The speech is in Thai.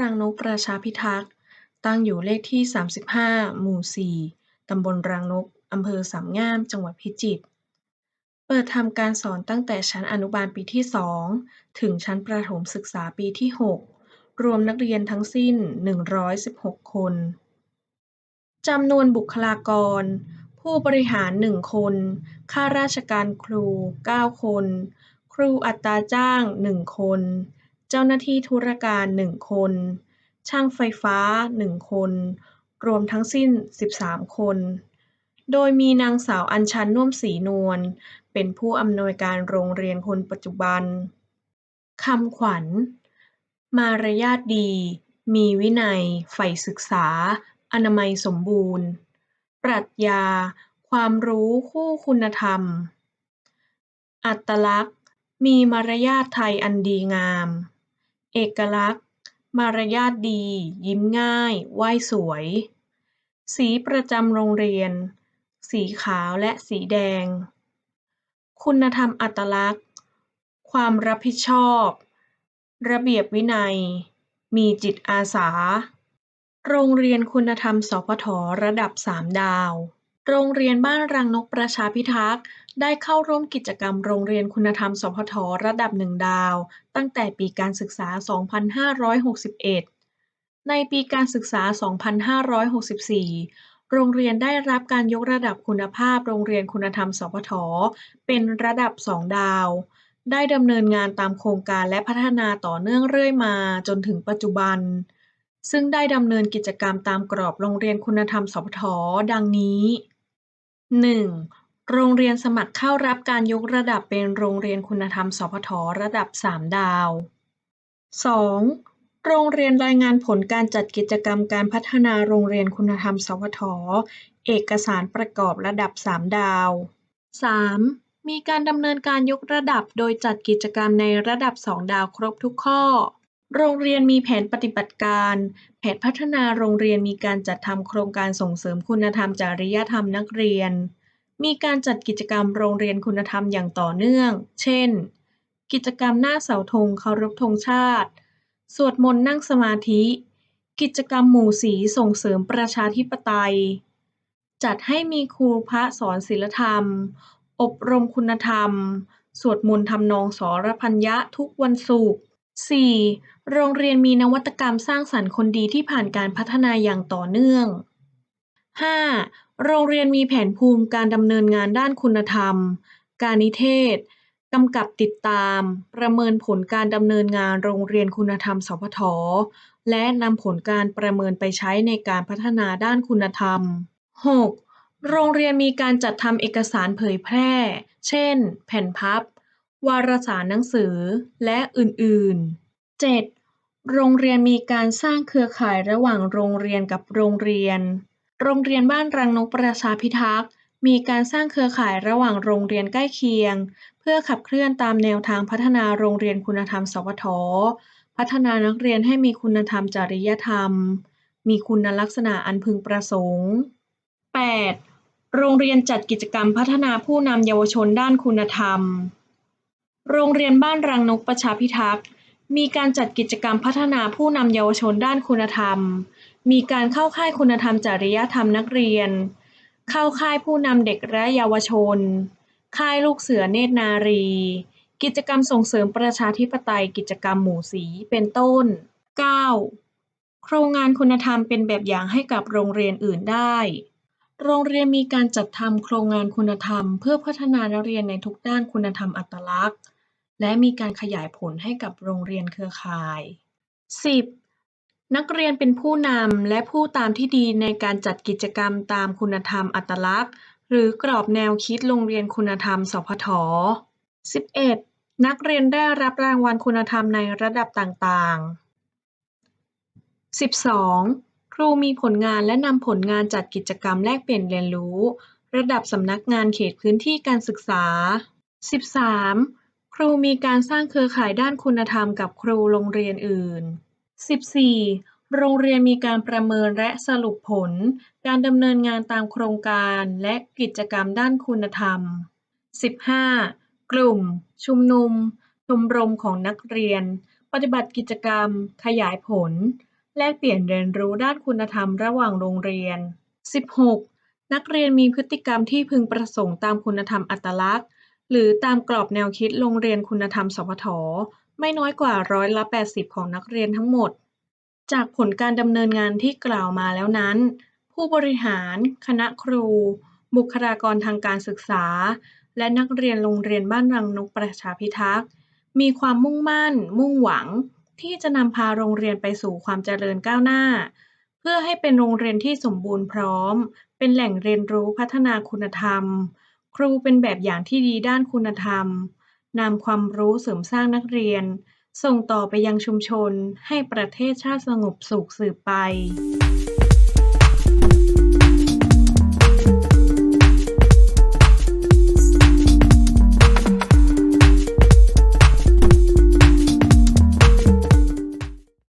รังนกประชาพิทักษ์ ตั้งอยู่เลขที่ 35 หมู่ 4 ตำบลรังนก อำเภอสามงาม จังหวัดพิจิตร เปิดทำการสอนตั้งแต่ชั้นอนุบาลปีที่ 2 ถึงชั้นประถมศึกษาปีที่ 6 รวมนักเรียนทั้งสิ้น 116 คน จำนวนบุคลากร ผู้บริหาร 1 คน ข้าราชการครู 9 คน ครูอัตราจ้าง 1 คน เจ้าหน้าที่ธุรการ1คน ช่างไฟฟ้า1คน รวมทั้งสิ้น13คน โดยมีนางสาวอัญชัน น่วมศรีนวล เป็นผู้อำนวยการโรงเรียนคนปัจจุบัน คำขวัญ มารยาทดี มีวินัย ใฝ่ศึกษา อนามัยสมบูรณ์ ปรัชญา ความรู้คู่คุณธรรม อัตลักษณ์มีมารยาทไทยอันดีงาม เอกลักษณ์ มารยาทดี ยิ้มง่าย ไหว้สวย สีประจำโรงเรียน สีขาวและสีแดง คุณธรรมอัตลักษณ์ ความรับผิดชอบ ระเบียบวินัย มีจิตอาสา โรงเรียนคุณธรรม สพทระดับ 3 ดาว โรงเรียนบ้านรังนกประชาพิทักษ์ ได้เข้าร่วมกิจกรรมโรงเรียนคุณธรรม สพทระดับ 1 ดาว ตั้งแต่ปีการศึกษา 2561 ในปีการศึกษา 2564 โรงเรียนได้รับการยกระดับคุณภาพโรงเรียนคุณธรรม สพทเป็นระดับ 2 ดาว ได้ดำเนินงานตามโครงการและพัฒนาต่อเนื่องเรื่อยมาจนถึงปัจจุบันซึ่งได้ดำเนินกิจกรรมตามกรอบโรงเรียนคุณธรรมสพทดังนี้ 1. โรงเรียนสมัครเข้ารับการยกระดับเป็นโรงเรียนคุณธรรม สพท ระดับ3ดาว 2. โรงเรียนรายงานผลการจัดกิจกรรมการพัฒนาโรงเรียนคุณธรรม สพท เอกสารประกอบระดับ3ดาว 3. มีการดำเนินการยกระดับโดยจัดกิจกรรมในระดับ2ดาวครบทุกข้อ โรงเรียนมีแผนปฏิบัติการ แผนพัฒนาโรงเรียนมีการจัดทำโครงการส่งเสริมคุณธรรมจริยธรรมนักเรียน มีการจัดกิจกรรมโรงเรียนคุณธรรมอย่างต่อเนื่อง เช่น กิจกรรมหน้าเสาธงเคารพธงชาติ สวดมนต์นั่งสมาธิ กิจกรรมหมู่สีส่งเสริมประชาธิปไตย จัดให้มีครูพระสอนศีลธรรม อบรมคุณธรรม สวดมนต์ทำนองสรพัญญะทุกวันศุกร์ 4. โรงเรียนมีนวัตกรรมสร้างสรรค์คนดีที่ผ่านการพัฒนาอย่างต่อเนื่อง 5. โรงเรียนมีแผนภูมิการดำเนินงานด้านคุณธรรม การนิเทศ กำกับติดตาม ประเมินผลการดำเนินงานโรงเรียนคุณธรรม สพท และนำผลการประเมินไปใช้ในการพัฒนาด้านคุณธรรม 6. โรงเรียนมีการจัดทำเอกสารเผยแพร่ เช่น แผ่นพับ วารสารหนังสือ และอื่น ๆ 7. โรงเรียนมีการสร้างเครือข่ายระหว่างโรงเรียนกับโรงเรียน โรงเรียนบ้านรังนกประชาพิทักษ์มีการสร้างเครือข่ายระหว่างโรงเรียนใกล้เคียง เพื่อขับเคลื่อนตามแนวทางพัฒนาโรงเรียนคุณธรรมสพทพัฒนานักเรียนให้มีคุณธรรมจริยธรรม มีคุณลักษณะอันพึงประสงค์ 8. โรงเรียนจัดกิจกรรมพัฒนาผู้นำเยาวชนด้านคุณธรรม โรงเรียนบ้านรังนกประชาพิทักษ์ มีการจัดกิจกรรมพัฒนาผู้นำเยาวชนด้านคุณธรรม มีการเข้าค่ายคุณธรรมจริยธรรมนักเรียน เข้าค่ายผู้นำเด็กและเยาวชน ค่ายลูกเสือเนตรนารี กิจกรรมส่งเสริมประชาธิปไตย กิจกรรมหมู่สี เป็นต้น 9. โครงงานคุณธรรมเป็นแบบอย่างให้กับโรงเรียนอื่นได้ โรงเรียนมีการจัดทำโครงงานคุณธรรม เพื่อพัฒนานักเรียนในทุกด้านคุณธรรมอัตลักษณ์ และมีการขยายผลให้กับโรงเรียนเครือข่าย 10. นักเรียนเป็นผู้นำและผู้ตามที่ดีในการจัดกิจกรรมตามคุณธรรมอัตลักษณ์ หรือกรอบแนวคิดโรงเรียนคุณธรรม สพท 11. นักเรียนได้รับรางวัลคุณธรรมในระดับต่างๆ 12. ครูมีผลงานและนำผลงานจัดกิจกรรมแลกเปลี่ยนเรียนรู้ ระดับสำนักงานเขตพื้นที่การศึกษา 13. ครูมีการสร้างเครือข่ายด้านคุณธรรมกับครูโรงเรียนอื่น 14. โรงเรียนมีการประเมินและสรุปผล การดำเนินงานตามโครงการและกิจกรรมด้านคุณธรรม 15. กลุ่ม ชุมนุม ชมรมของนักเรียน ปฏิบัติกิจกรรม ขยายผล แลกเปลี่ยนเรียนรู้ด้านคุณธรรมระหว่างโรงเรียน 16. นักเรียนมีพฤติกรรมที่พึงประสงค์ตามคุณธรรมอัตลักษณ์ หรือตามกรอบแนวคิดโรงเรียนคุณธรรม สพท ไม่น้อยกว่าร้อยละ 80 ของนักเรียนทั้งหมด จากผลการดำเนินงานที่กล่าวมาแล้วนั้น ผู้บริหาร คณะครู บุคลากรทางการศึกษา และนักเรียนโรงเรียนบ้านรังนกประชาพิทักษ์ มีความมุ่งมั่น มุ่งหวัง ที่จะนำพาโรงเรียนไปสู่ความเจริญก้าวหน้า เพื่อให้เป็นโรงเรียนที่สมบูรณ์พร้อม เป็นแหล่งเรียนรู้พัฒนาคุณธรรม ครูเป็นแบบอย่างที่ดีด้านคุณธรรม นำความรู้เสริมสร้างนักเรียน ส่งต่อไปยังชุมชน ให้ประเทศชาติสงบสุขสืบไป